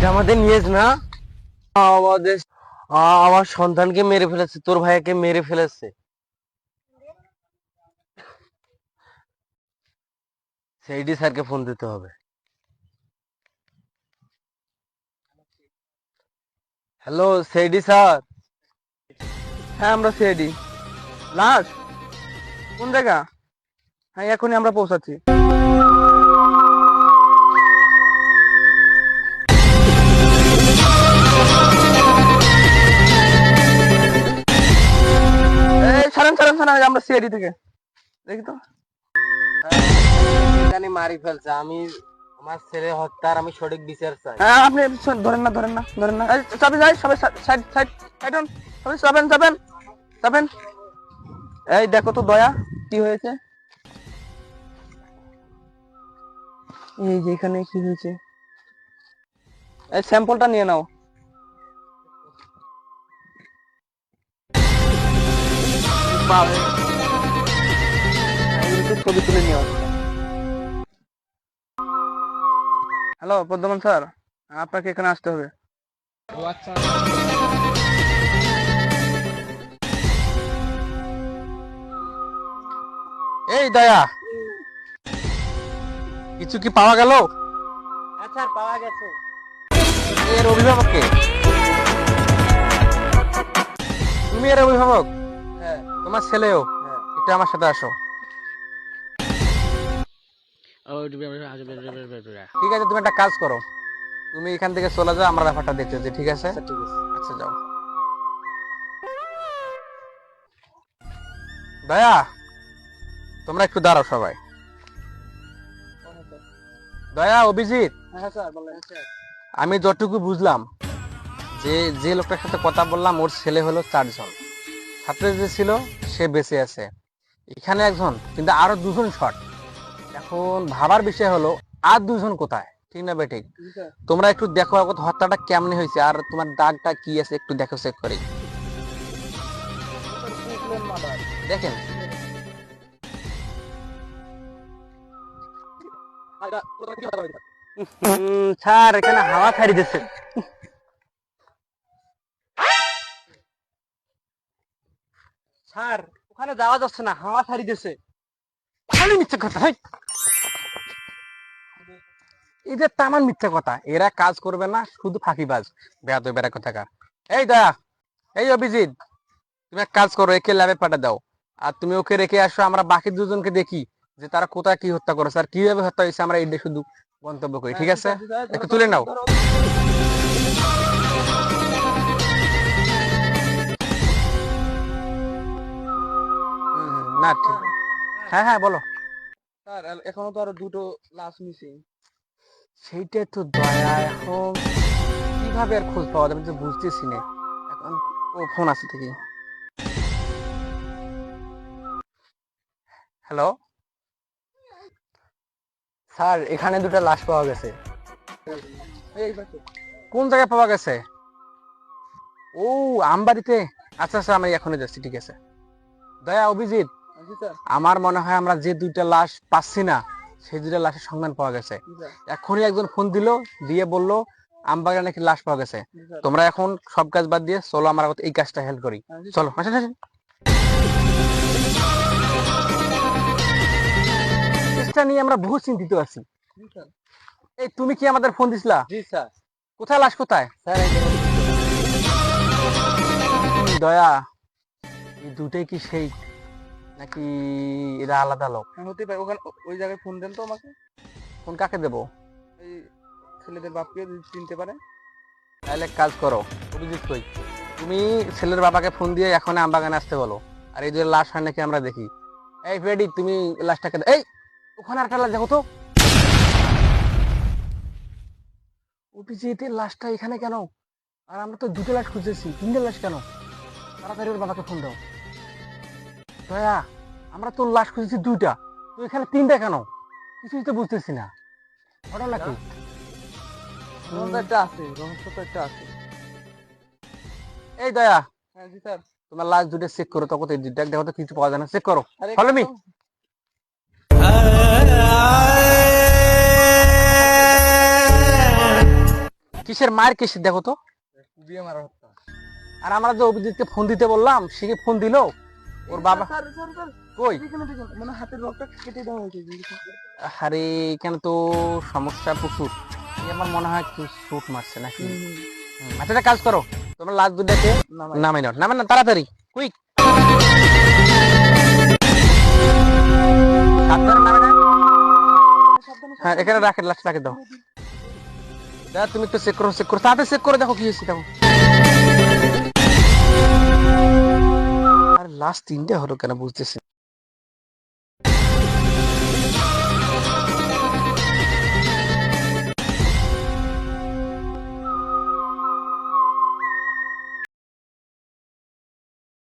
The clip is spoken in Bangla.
এটা আমাদের নিয়েছ না? আমাদের আমার সন্তানকে মেরে ফেলেছে, তোর ভাইকে মেরে ফেলেছে। সেইডি স্যারকে ফোন দিতে হবে। Hello CID sir? হ্যাঁ আমরা সিআইডি লাশ? কোন জায়গা? হ্যাঁ এখনই আমরা পৌঁছাচ্ছি। আমরা সিআইডি থেকে। দেখি তো। জানি মারি ফেলছে। আমি আমার ছেলে হত্যার আমি সঠিক বিচার চাই। হ্যাঁ আপনি ধরেন না ধরেন না ধরেন না। এই, যাই সবাই সাইড সাইড সাইড হন। সবাই চাপেন চাপেন চাপেন। এই দেখো তো দয়া কি হয়েছে। এই যে এখানে কি হয়েছে। এই স্যাম্পলটা নিয়ে নাও। বাবা। এই ছবি তুলে নিও হ্যালো বর্ধমান স্যার আপনাকে এখানে আসতে হবে। এই দয়া কিছু কি পাওয়া গেল? স্যার পাওয়া গেছে। এর অভিভাবককে তুমি এর অভিভাবক? হ্যাঁ। তোমার ছেলেও? হ্যাঁ। একটু আমার সাথে আসো। ঠিক আছে তুমি একটা কাজ করো তুমি এখান থেকে চলে যাও আমরা ব্যাপারটা আছে আচ্ছা ঠিক আছে আচ্ছা যাও দয়া তোমরা একটু দাঁড়াও সবাই দয়া অভিজিৎ হ্যাঁ আমি যতটুকু বুঝলাম যে যে লোকটার সাথে কথা বললাম ওর ছেলে হলো চারজন ছাত্র যে ছিল সে বেঁচে আছে এখানে একজন কিন্তু আরও দুজন শট এখন ভাবার বিষয় হলো আর দুজন কোথায়? ঠিক না বেঠিক? তোমরা একটু দেখো আগত হত্যাটা কেমনে হয়েছে আর তোমার দাগটা কি আছে একটু দেখো চেক করে। দেখেন। স্যার এখানে হাওয়া ছাড়ি দিচ্ছে স্যার ওখানে যাওয়া যাচ্ছে না হাওয়া ছাড়ি দিচ্ছে খালি মিথ্যে কথা, হাই। এদের তামান মিথ্যে কথা। এরা কাজ করবে না, শুধু ফাঁকিবাজ। বেড়া এই দয়া এই অভিজিৎ, তুমি এক কাজ করো, একে ল্যাবে পাঠা দাও। আর তুমি ওকে রেখে আসো, আমরা বাকি দুজনকে দেখি যে তারা কোথায় কি হত্যা করেছে আর কীভাবে হত্যা হয়েছে, আমরা এটা শুধু গন্তব্য করি। ঠিক আছে? একটু তুলে নাও। না, ঠিক। হ্যাঁ হ্যাঁ বলো। স্যার এখনও তো আরও দুটো লাশ মিসিং। সেইটা তো দয়া এখন কীভাবে আর খোঁজ পাওয়া যাবে? তো বুঝতেছি না। এখন ও ফোন আছে দেখি হ্যালো? স্যার এখানে দুটো লাশ পাওয়া গেছে। কোন জায়গায় পাওয়া গেছে? ও আমবাড়িতে। আচ্ছা আচ্ছা আমি এখনই যাচ্ছি ঠিক আছে। দয়া অভিজিৎ। আমার মনে হয় আমরা যে দুইটা লাশ পাচ্ছি না সেই দুইটা লাশের সন্ধান পাওয়া গেছে। এখনই একজন ফোন দিল দিয়ে বলল আমবাগানে নাকি লাশ পাওয়া গেছে? তোমরা এখন সব কাজ বাদ দিয়ে চলো আমরা এই কাজটা হেল্প করি। হ্যাঁ, চলো আসেন আসেন নিয়ে আমরা বহু চিন্তিত আছি। এই তুমি কি আমাদের ফোন দিছিলা? জি স্যার। কোথায় লাশ কোথায়? স্যার দয়া। দুটোই কি সেই? নাকি এরা আলাদা লোক? হতে পারে। ওখানে ওই জায়গায় ফোন দেন তো আমাকে। ফোন কাকে দেবো? এই ছেলেদের বাপকে যদি চিনতে পারে। তাহলে এক কাজ করো অভিজিৎ কই তুমি ছেলের বাবাকে ফোন দিয়ে এখন আমবাগানে আসতে বলো। আর এই যে লাশ হয় নাকি আমরা দেখি। এই ফ্রেডি তুমি লাশটাকে এই ওখানে একটা লাশ দেখো তো। অভিজিৎ এই লাশটা এখানে কেন? আর আমরা তো দুটো লাশ খুঁজেছি তিনটে লাশ কেন? তাড়াতাড়ি ওর বাবাকে ফোন দাও। দয়া আমরা তোর লাশ খুঁজেছি দুইটা। তো এখানে তিনটা কেন? কিছুই তো বুঝতেছি না। ঘটনা কি? একটা আছে রহস্য তো একটা আছে। এই দয়া হ্যাঁ জি স্যার। তোমার লাশ দুটো চেক করো তখন এই দেখো তো কিছু পাওয়া যায় না। চেক করো। Follow me. কিসের মায়ের কিসের দেখো তো? আর আমরা যে অভিজিৎকে ফোন দিতে বললাম সে কি ফোন দিলো? ওর বাবা কই? মানে হাতের রক্তটা কেটে দেওয়া হয়েছে আরে এখানে তো সমস্যা প্রচুর। আমার মনে হয় শুট মারছে নাকি? আচ্ছা একটা কাজ করো। তোমরা লাস্ট দুটাকে। নামে নাও। নামে না তাড়াতাড়ি। কুইক হ্যাঁ এখানে রাখে লাস্ট রাখে দাও। দাদা তুমি একটু চেক করো চেক করো। তাড়াতাড়ি চেক করে দেখো কি হয়েছে দেখো লাস্ট তিনটে হলো কেন বুঝতেছি।